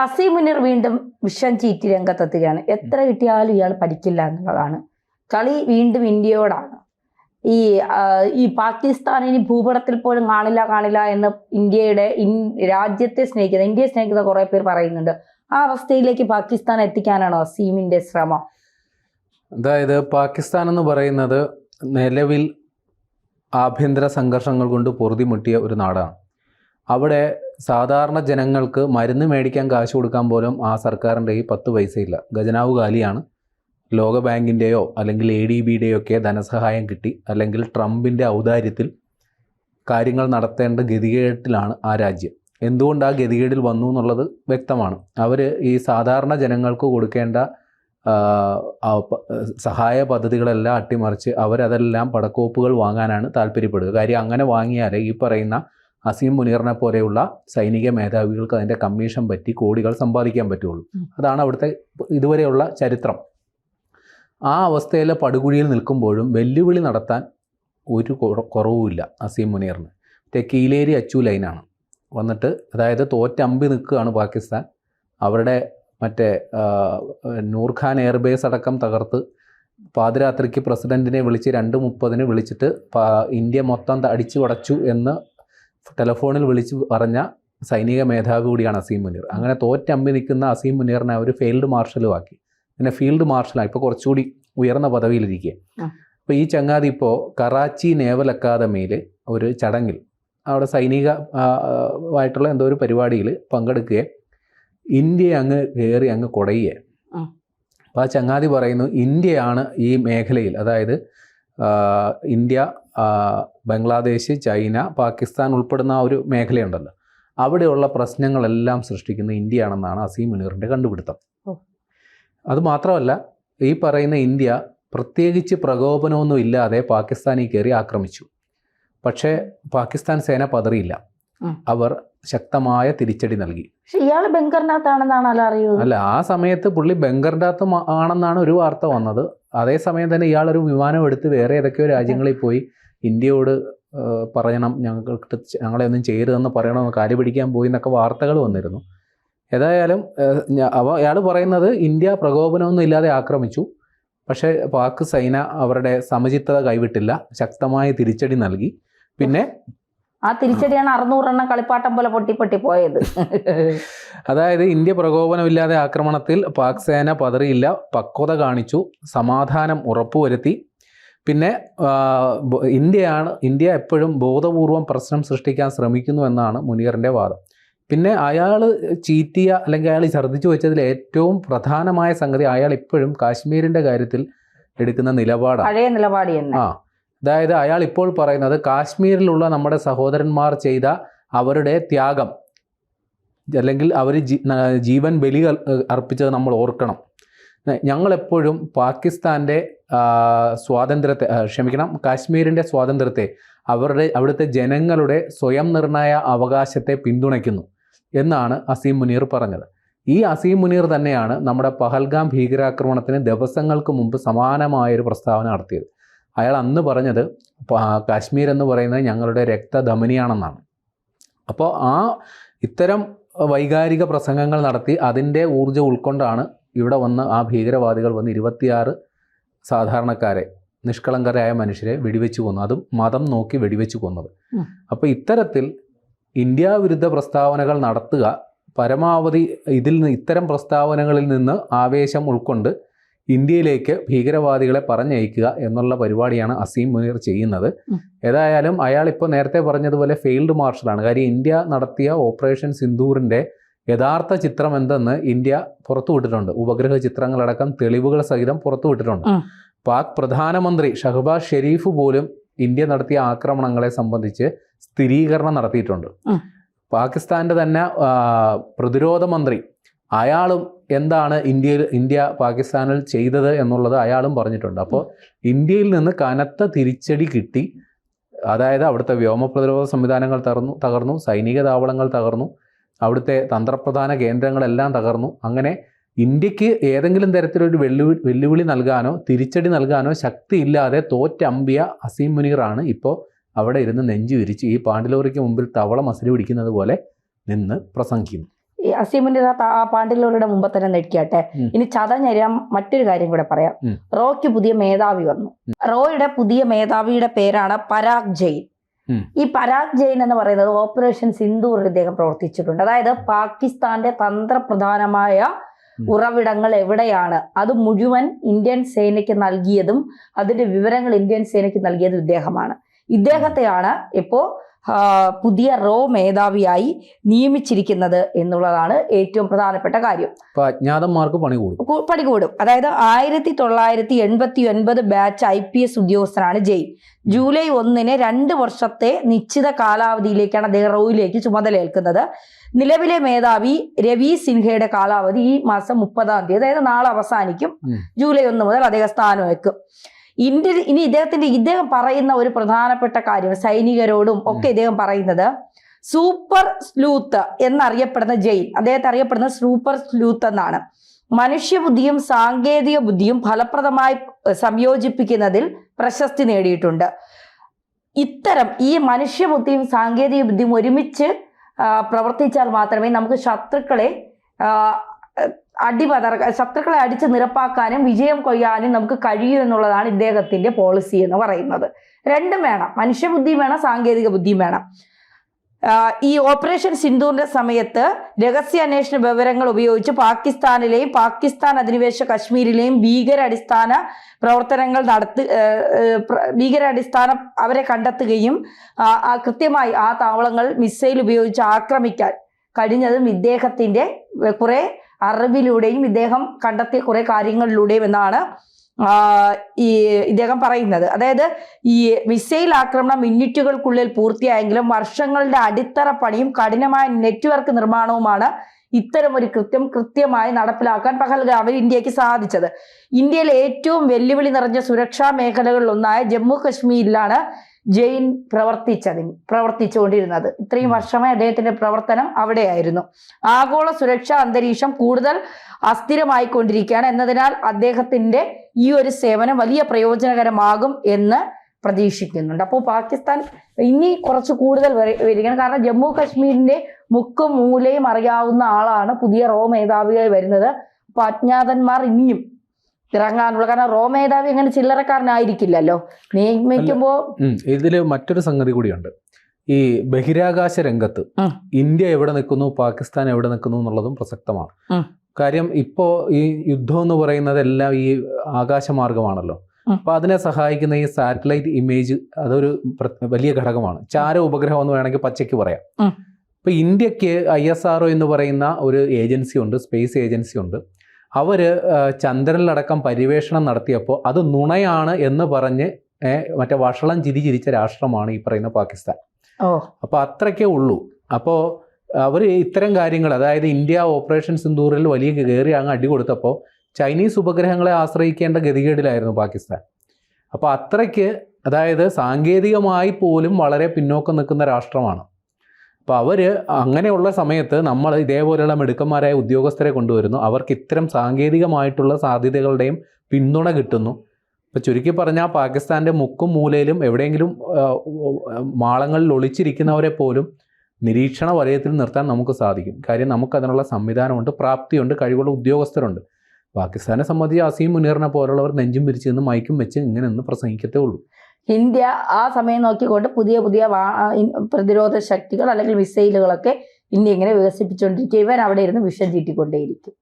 അസീം മുനീർ വീണ്ടും വിഷം ചീറ്റി രംഗത്തെത്തുകയാണ്. എത്ര കിട്ടിയാലും ഇയാൾ പഠിക്കില്ല എന്നുള്ളതാണ്. കളി വീണ്ടും ഇന്ത്യയോടാണ്. ഈ ഈ പാകിസ്ഥാനിന് ഭൂപടത്തിൽ പോലും കാണില്ല കാണില്ല എന്ന് ഇന്ത്യയുടെ ഇൻ- രാജ്യത്തെ സ്നേഹിക്കുന്ന ഇന്ത്യയെ സ്നേഹിക്കുന്ന കുറേ പേർ പറയുന്നുണ്ട്. ആ അവസ്ഥയിലേക്ക് പാകിസ്ഥാൻ എത്തിക്കാനാണോ അസീമിന്റെ ശ്രമം? അതായത് പാകിസ്ഥാൻ എന്ന് പറയുന്നത് നിലവിൽ ആഭ്യന്തര സംഘർഷങ്ങൾ കൊണ്ട് പൊറുതിമുട്ടിയ ഒരു നാടാണ്. അവിടെ സാധാരണ ജനങ്ങൾക്ക് മരുന്ന് മേടിക്കാൻ കാശ് കൊടുക്കാൻ പോലും ആ സർക്കാരിന്റെ ഈ പത്ത് പൈസയില്ല. ഖജനാവ് കാലിയാണ് ലോക ബാങ്കിന്റെയോ അല്ലെങ്കിൽ എ ഡി ബിയുടെയോ ഒക്കെ ധനസഹായം കിട്ടി. അല്ലെങ്കിൽ ട്രംപിന്റെ ഔദാര്യത്തിൽ കാര്യങ്ങൾ നടത്തേണ്ട ഗതികേട്ടിലാണ് ആ രാജ്യം. എന്തുകൊണ്ട് ആ ഗതികേടിൽ വന്നു എന്നുള്ളത് വ്യക്തമാണ്. അവർ ഈ സാധാരണ ജനങ്ങൾക്ക് കൊടുക്കേണ്ട സഹായ പദ്ധതികളെല്ലാം അട്ടിമറിച്ച് അവരതെല്ലാം പടക്കോപ്പുകൾ വാങ്ങാനാണ് താല്പര്യപ്പെടുക. കാര്യം അങ്ങനെ വാങ്ങിയാൽ ഈ പറയുന്ന അസീം മുനീറിനെ പോലെയുള്ള സൈനിക മേധാവികൾക്ക് അതിന്റെ കമ്മീഷൻ പറ്റി കോടികൾ സമ്പാദിക്കാൻ പറ്റുള്ളൂ. അതാണ് അവിടുത്തെ ഇതുവരെയുള്ള ചരിത്രം. ആ അവസ്ഥയിലെ പടുകുഴിയിൽ നിൽക്കുമ്പോഴും വെല്ലുവിളി നടത്താൻ ഒരു കുറവുമില്ല അസീം മുനീറിന്. മറ്റേ കീലേരി അച്ചു ലൈനാണ്. വന്നിട്ട് അതായത് തോറ്റമ്പി നിൽക്കുകയാണ് പാകിസ്ഥാൻ. അവരുടെ മറ്റേ നൂർഖാൻ എയർബേസ് അടക്കം തകർത്ത് പാതിരാത്രിക്ക് പ്രസിഡന്റിനെ വിളിച്ച് രണ്ട് മുപ്പതിന് വിളിച്ചിട്ട് ഇന്ത്യ മൊത്തം അടിച്ചു പടച്ചു എന്ന് ടെലഫോണിൽ വിളിച്ച് പറഞ്ഞ സൈനിക മേധാവി കൂടിയാണ് അസീം മുനീർ. അങ്ങനെ തോറ്റമ്പി നിൽക്കുന്ന അസീം മുനീറിനെ അവർ ഫീൽഡ് മാർഷലും ആക്കി. പിന്നെ ഫീൽഡ് മാർഷലാണ് ഇപ്പോൾ കുറച്ചുകൂടി ഉയർന്ന പദവിയിലിരിക്കുക. അപ്പോൾ ഈ ചങ്ങാതി ഇപ്പോൾ കറാച്ചി നേവൽ അക്കാദമിയിൽ ഒരു ചടങ്ങിൽ അവിടെ സൈനിക ആയിട്ടുള്ള എന്തോ ഒരു പരിപാടിയിൽ പങ്കെടുക്കുകയും. ഇന്ത്യ അങ്ങ് കയറി അങ്ങ് കുടയുക അപ്പോൾ ആ ചങ്ങാതി പറയുന്നു ഇന്ത്യയാണ് ഈ മേഖലയിൽ അതായത് ഇന്ത്യ ബംഗ്ലാദേശ് ചൈന പാകിസ്ഥാൻ ഉൾപ്പെടുന്ന ആ ഒരു മേഖലയുണ്ടല്ലോ. അവിടെയുള്ള പ്രശ്നങ്ങളെല്ലാം സൃഷ്ടിക്കുന്ന ഇന്ത്യയാണെന്നാണ് അസീം മുനീറിന്റെ കണ്ടുപിടുത്തം. അതുമാത്രമല്ല അത് മാത്രമല്ല ഈ പറയുന്ന ഇന്ത്യ പ്രത്യേകിച്ച് പ്രകോപനമൊന്നും ഇല്ലാതെ പാകിസ്ഥാനിൽ കയറി ആക്രമിച്ചു. പക്ഷേ പാകിസ്ഥാൻ സേന പതറിയില്ല. അവർ ശക്തമായ തിരിച്ചടി നൽകി. ഇയാൾ ബംഗറിനകത്താണെന്നാണ് അറിയുന്നത്. അല്ല ആ സമയത്ത് പുള്ളി ബംഗറിന്റെ അകത്ത് ആണെന്നാണ് ഒരു വാർത്ത വന്നത്. അതേസമയം തന്നെ ഇയാൾ ഒരു വിമാനം എടുത്ത് വേറെ ഏതൊക്കെയോ രാജ്യങ്ങളിൽ പോയി ഇന്ത്യയോട് പറയണം ഞങ്ങൾക്ക് ഞങ്ങളെ ഒന്നും ചെയ്യരുതെന്ന് പറയണമെന്ന് കാലി പിടിക്കാൻ പോയി എന്നൊക്കെ വാർത്തകൾ വന്നിരുന്നു. ഏതായാലും അവ അയാൾ പറയുന്നത് ഇന്ത്യ പ്രകോപനമൊന്നും ഇല്ലാതെ ആക്രമിച്ചു. പക്ഷേ പാക് സൈന അവരുടെ സമചിത്തത കൈവിട്ടില്ല. ശക്തമായ തിരിച്ചടി നൽകി. പിന്നെ ആ തിരിച്ചടിയാണ് അറുന്നൂറെണ്ണം കളിപ്പാട്ടം പോലെ പൊട്ടി പൊട്ടി പോയത്. അതായത് ഇന്ത്യ പ്രകോപനമില്ലാതെ ആക്രമണത്തിൽ പാക് സേന പതറിയില്ല പക്വത കാണിച്ചു സമാധാനം ഉറപ്പുവരുത്തി. പിന്നെ ഇന്ത്യയാണ് ഇന്ത്യ എപ്പോഴും ബോധപൂർവം പ്രശ്നം സൃഷ്ടിക്കാൻ ശ്രമിക്കുന്നു എന്നാണ് മുനീറിന്റെ വാദം. പിന്നെ അയാൾ ചീറ്റിയ അല്ലെങ്കിൽ അയാൾ ഛർദ്ദിച്ചു വെച്ചതിൽ ഏറ്റവും പ്രധാനമായ സംഗതി അയാൾ ഇപ്പോഴും കാശ്മീരിന്റെ കാര്യത്തിൽ എടുക്കുന്ന നിലപാടാണ്. പഴയ നിലപാടി തന്നെ. ആ അതായത് അയാൾ ഇപ്പോൾ പറയുന്നത് കാശ്മീരിലുള്ള നമ്മുടെ സഹോദരന്മാർ ചെയ്ത അവരുടെ ത്യാഗം അല്ലെങ്കിൽ അവർ ജീവൻ ബലി അർപ്പിച്ചത് നമ്മൾ ഓർക്കണം. ഞങ്ങളെപ്പോഴും പാകിസ്ഥാന്റെ സ്വാതന്ത്ര്യത്തെ ക്ഷമിക്കണം കാശ്മീരിന്റെ സ്വാതന്ത്ര്യത്തെ അവരുടെ അവിടുത്തെ ജനങ്ങളുടെ സ്വയം നിർണായ അവകാശത്തെ പിന്തുണയ്ക്കുന്നു എന്നാണ് അസീം മുനീർ പറഞ്ഞത്. ഈ അസീം മുനീർ തന്നെയാണ് നമ്മുടെ പഹൽഗാം ഭീകരാക്രമണത്തിന് ദിവസങ്ങൾക്ക് മുമ്പ് സമാനമായൊരു പ്രസ്താവന നടത്തിയത്. അയാൾ അന്ന് പറഞ്ഞത് കാശ്മീർ എന്ന് പറയുന്നത് ഞങ്ങളുടെ രക്തധമനിയാണെന്നാണ്. അപ്പോൾ ആ ഇത്തരം വൈകാരിക പ്രസംഗങ്ങൾ നടത്തി അതിന്റെ ഊർജം ഉൾക്കൊണ്ടാണ് ഇവിടെ വന്ന് ആ ഭീകരവാദികൾ വന്ന് ഇരുപത്തിയാറ് സാധാരണക്കാരെ നിഷ്കളങ്കരായ മനുഷ്യരെ വെടിവെച്ച് കൊന്നു. അതും മതം നോക്കി വെടിവെച്ച് കൊന്നത്. അപ്പോൾ ഇത്തരത്തിൽ ഇന്ത്യ വിരുദ്ധ പ്രസ്താവനകൾ നടത്തുക പരമാവധി ഇതിൽ നിന്ന് ഇത്തരം പ്രസ്താവനകളിൽ നിന്ന് ആവേശം ഉൾക്കൊണ്ട് ഇന്ത്യയിലേക്ക് ഭീകരവാദികളെ പറഞ്ഞയക്കുക എന്നുള്ള പരിപാടിയാണ് അസീം മുനീർ ചെയ്യുന്നത്. ഏതായാലും അയാൾ ഇപ്പോൾ നേരത്തെ പറഞ്ഞതുപോലെ ഫെയിൽഡ് മാർഷലാണ്. കാര്യം ഇന്ത്യ നടത്തിയ ഓപ്പറേഷൻ സിന്ദൂറിന്റെ യഥാർത്ഥ ചിത്രം എന്തെന്ന് ഇന്ത്യ പുറത്തുവിട്ടിട്ടുണ്ട് ഉപഗ്രഹ ചിത്രങ്ങളടക്കം തെളിവുകൾ സഹിതം പുറത്തുവിട്ടിട്ടുണ്ട് പാക് പ്രധാനമന്ത്രി ഷഹബാസ് ഷെരീഫ് പോലും ഇന്ത്യ നടത്തിയ ആക്രമണങ്ങളെ സംബന്ധിച്ച് സ്ഥിരീകരണം നടത്തിയിട്ടുണ്ട്. പാകിസ്ഥാന്റെ തന്നെ പ്രതിരോധ മന്ത്രി അയാളും എന്താണ് ഇന്ത്യയിൽ ഇന്ത്യ പാകിസ്ഥാനിൽ ചെയ്തത് എന്നുള്ളത് അയാളും പറഞ്ഞിട്ടുണ്ട്. അപ്പോൾ ഇന്ത്യയിൽ നിന്ന് കനത്ത തിരിച്ചടി കിട്ടി. അതായത് അവിടുത്തെ വ്യോമ പ്രതിരോധ സംവിധാനങ്ങൾ തകർന്നു തകർന്നു സൈനിക താവളങ്ങൾ തകർന്നു അവിടുത്തെ തന്ത്രപ്രധാന കേന്ദ്രങ്ങളെല്ലാം തകർന്നു. അങ്ങനെ ഇന്ത്യയ്ക്ക് ഏതെങ്കിലും തരത്തിലൊരു വെല്ലുവിളി വെല്ലുവിളി നൽകാനോ തിരിച്ചടി നൽകാനോ ശക്തിയില്ലാതെ തോറ്റമ്പിയ അസീം മുനീറാണ് ഇപ്പോൾ അവിടെ ഇരുന്ന് നെഞ്ചു വിരിച്ച് ഈ പാണ്ഡിലോറിക്ക് മുമ്പിൽ തവളം അസരി പിടിക്കുന്നത് പോലെ നിന്ന് പ്രസംഗിക്കുന്നു. അസീമിന്റെ ആ പാണ്ഡിലോരുടെ മുമ്പ് തന്നെ നെടിക്കട്ടെ. ഇനി ചതഞ്ഞരിയാൻ മറ്റൊരു കാര്യം കൂടെ പറയാം. റോയ്ക്ക് പുതിയ മേധാവി വന്നു. റോയുടെ പുതിയ മേധാവിയുടെ പേരാണ് പരാഗ് ജെയിൻ. ഈ പരാഗ് ജെയിൻ എന്ന് പറയുന്നത് ഓപ്പറേഷൻ സിന്ദൂറിൽ ഇദ്ദേഹം പ്രവർത്തിച്ചിട്ടുണ്ട്. അതായത് പാകിസ്ഥാന്റെ തന്ത്രപ്രധാനമായ ഉറവിടങ്ങൾ എവിടെയാണ്? അത് മുഴുവൻ ഇന്ത്യൻ സേനയ്ക്ക് നൽകിയതും അതിന്റെ വിവരങ്ങൾ ഇന്ത്യൻ സേനയ്ക്ക് നൽകിയതും ഇദ്ദേഹമാണ്. ഇദ്ദേഹത്തെയാണ് ഇപ്പോ പുതിയ റോ മേധാവിയായി നിയമിച്ചിരിക്കുന്നത് എന്നുള്ളതാണ് ഏറ്റവും പ്രധാനപ്പെട്ട കാര്യം. അജ്ഞാതന്മാർക്ക് പണി കൂടും. പണി കൂടും. അതായത് ആയിരത്തി തൊള്ളായിരത്തി എൺപത്തി ഒൻപത് ബാച്ച് ഐ പി എസ് ഉദ്യോഗസ്ഥനാണ് ജെയിൻ. ജൂലൈ ഒന്നിന് രണ്ട് വർഷത്തെ നിശ്ചിത കാലാവധിയിലേക്കാണ് അദ്ദേഹം റോയിലേക്ക് ചുമതലയേൽക്കുന്നത്. നിലവിലെ മേധാവി രവി സിൻഹയുടെ കാലാവധി ഈ മാസം മുപ്പതാം തീയതി അതായത് നാളെ അവസാനിക്കും. ജൂലൈ ഒന്ന് മുതൽ അദ്ദേഹം സ്ഥാനം സ്ഥാനമേക്കും ഇന്ത്യ ഇനി ഇദ്ദേഹത്തിന്റെ ഇദ്ദേഹം പറയുന്ന ഒരു പ്രധാനപ്പെട്ട കാര്യം സൈനികരോടും ഒക്കെ ഇദ്ദേഹം പറയുന്നത് സൂപ്പർ സ്ലൂത്ത് എന്നറിയപ്പെടുന്ന ജയിൽ അദ്ദേഹത്തെ അറിയപ്പെടുന്ന സൂപ്പർ സ്ലൂത്ത് എന്നാണ്. മനുഷ്യബുദ്ധിയും സാങ്കേതിക ബുദ്ധിയും ഫലപ്രദമായി സംയോജിപ്പിക്കുന്നതിൽ പ്രശസ്തി നേടിയിട്ടുണ്ട്. ഇത്തരം ഈ മനുഷ്യബുദ്ധിയും സാങ്കേതിക ബുദ്ധിയും ഒരുമിച്ച് പ്രവർത്തിച്ചാൽ മാത്രമേ നമുക്ക് ശത്രുക്കളെ അടിപതർ ശത്രുക്കളെ അടിച്ച് നിരപ്പാക്കാനും വിജയം കൊയ്യാനും നമുക്ക് കഴിയൂ എന്നുള്ളതാണ് ഇദ്ദേഹത്തിന്റെ പോളിസി എന്ന് പറയുന്നത്. രണ്ടും വേണം. മനുഷ്യബുദ്ധിയും വേണം സാങ്കേതിക ബുദ്ധിയും വേണം. ഈ ഓപ്പറേഷൻ സിന്ധുവിന്റെ സമയത്ത് രഹസ്യ രഹസ്യാന്വേഷണ വിവരങ്ങൾ ഉപയോഗിച്ച് പാകിസ്ഥാനിലെയും പാകിസ്ഥാൻ അധിനിവേശ കശ്മീരിലെയും ഭീകരടിസ്ഥാന പ്രവർത്തനങ്ങൾ നടത്തി ഭീകരാടിസ്ഥാനം അവരെ കണ്ടെത്തുകയും കൃത്യമായി ആ താവളങ്ങൾ മിസൈൽ ഉപയോഗിച്ച് ആക്രമിക്കാൻ കഴിഞ്ഞതും ഇദ്ദേഹത്തിന്റെ കുറെ അറിവിലൂടെയും ഇദ്ദേഹം കണ്ടെത്തിയ കുറെ കാര്യങ്ങളിലൂടെയും എന്നാണ് ഈ ഇദ്ദേഹം പറയുന്നത്. അതായത് ഈ മിസൈൽ ആക്രമണം മിനിറ്റുകൾക്കുള്ളിൽ പൂർത്തിയായെങ്കിലും വർഷങ്ങളുടെ അടിത്തറ പണിയും കഠിനമായ നെറ്റ്വർക്ക് നിർമ്മാണവുമാണ് ഇത്തരം ഒരു കൃത്യം കൃത്യമായി നടപ്പിലാക്കാൻ പഹൽഗാമിൽ ഇന്ത്യയ്ക്ക് സാധിച്ചത്. ഇന്ത്യയിലെ ഏറ്റവും വെല്ലുവിളി നിറഞ്ഞ സുരക്ഷാ മേഖലകളിലൊന്നായ ജമ്മു കശ്മീരിലാണ് ജെയിൻ പ്രവർത്തിച്ചതിന് പ്രവർത്തിച്ചുകൊണ്ടിരുന്നത്. ഇത്രയും വർഷമായി അദ്ദേഹത്തിന്റെ പ്രവർത്തനം അവിടെയായിരുന്നു. ആഗോള സുരക്ഷാ അന്തരീക്ഷം കൂടുതൽ അസ്ഥിരമായിക്കൊണ്ടിരിക്കുകയാണ് എന്നതിനാൽ അദ്ദേഹത്തിന്റെ ഈ ഒരു സേവനം വലിയ പ്രയോജനകരമാകും എന്ന് പ്രതീക്ഷിക്കുന്നുണ്ട്. അപ്പോൾ പാകിസ്ഥാൻ ഇനി കുറച്ച് കൂടുതൽ വരി- വരികയാണ്. കാരണം ജമ്മു കാശ്മീരിന്റെ മുക്കും മൂലയും അറിയാവുന്ന ആളാണ് പുതിയ റോ മേധാവിയായി വരുന്നത്. അപ്പൊ അജ്ഞാതന്മാർ ഇനിയും ഇറങ്ങാനുള്ള. കാരണം റോ മേധാവി അങ്ങനെ ചില്ലറക്കാരനായിരിക്കില്ലല്ലോ. നിയമിക്കുമ്പോ ഇതിൽ മറ്റൊരു സംഗതി കൂടിയുണ്ട്. ഈ ബഹിരാകാശ രംഗത്ത് ഇന്ത്യ എവിടെ നിൽക്കുന്നു പാകിസ്ഥാൻ എവിടെ നിൽക്കുന്നു എന്നുള്ളതും പ്രസക്തമാണ്. കാര്യം ഇപ്പോ ഈ യുദ്ധം എന്ന് പറയുന്നത് എല്ലാം ഈ ആകാശമാർഗമാണല്ലോ. അപ്പൊ അതിനെ സഹായിക്കുന്ന ഈ സാറ്റലൈറ്റ് ഇമേജ് അതൊരു വലിയ ഘടകമാണ്. ചാര ഉപഗ്രഹം എന്ന് വേണമെങ്കിൽ പച്ചയ്ക്ക് പറയാം. ഇപ്പൊ ഇന്ത്യയ്ക്ക് ഐ എസ് ആർ എന്ന് പറയുന്ന ഒരു ഏജൻസി ഉണ്ട് സ്പേസ് ഏജൻസി ഉണ്ട്. അവർ ആ, ചന്ദ്രനിലടക്കം പര്യവേഷണം നടത്തിയപ്പോൾ അത് നുണയാണ് എന്ന് പറഞ്ഞ് മറ്റേ വഷളം ചിരി ചിരിച്ച രാഷ്ട്രമാണ് ഈ പറയുന്ന പാകിസ്ഥാൻ. അപ്പോൾ അത്രയ്ക്കേ ഉള്ളൂ. അപ്പോൾ അവർ ഇത്തരം കാര്യങ്ങൾ അതായത് ഇന്ത്യ ഓപ്പറേഷൻ സിന്ദൂറിൽ വലിയ കയറി അങ്ങ് അടി കൊടുത്തപ്പോൾ ചൈനീസ് ഉപഗ്രഹങ്ങളെ ആശ്രയിക്കേണ്ട ഗതികേടിലായിരുന്നു പാകിസ്ഥാൻ. അപ്പോൾ അത്രയ്ക്ക് അതായത് സാങ്കേതികമായി പോലും വളരെ പിന്നോക്കം നിൽക്കുന്ന രാഷ്ട്രമാണ്. അപ്പോൾ അവർ അങ്ങനെയുള്ള സമയത്ത് നമ്മൾ ഇതേപോലെയുള്ള മിടുക്കന്മാരായ ഉദ്യോഗസ്ഥരെ കൊണ്ടുവരുന്നു. അവർക്ക് ഇത്തരം സാങ്കേതികമായിട്ടുള്ള സാധ്യതകളുടെയും പിന്തുണ കിട്ടുന്നു. ഇപ്പോൾ ചുരുക്കി പറഞ്ഞാൽ പാകിസ്ഥാന്റെ മുക്കും മൂലയിലും എവിടെയെങ്കിലും മാളങ്ങളിൽ ഒളിച്ചിരിക്കുന്നവരെ പോലും നിരീക്ഷണ വലയത്തിൽ നിർത്താൻ നമുക്ക് സാധിക്കും. കാര്യം നമുക്ക് അതിനുള്ള സംവിധാനമുണ്ട് പ്രാപ്തിയുണ്ട് കഴിവുള്ള ഉദ്യോഗസ്ഥരുണ്ട്. പാകിസ്ഥാനെ സംബന്ധിച്ച് അസീം മുനീറിനെ പോലുള്ളവർ നെഞ്ചും പിരിച്ച് നിന്ന് മയക്കും വെച്ച് ഇങ്ങനെ നിന്ന് പ്രസംഗിക്കത്തേ ഉള്ളൂ. ഇന്ത്യ ആ സമയം നോക്കിക്കൊണ്ട് പുതിയ പുതിയ പ്രതിരോധ ശക്തികൾ അല്ലെങ്കിൽ മിസൈലുകളൊക്കെ ഇന്ത്യ ഇങ്ങനെ വികസിപ്പിച്ചുകൊണ്ടിരിക്കുക ഇവൻ അവിടെ ഇരുന്ന് വിഷം ചീറ്റിക്കൊണ്ടേയിരിക്കും.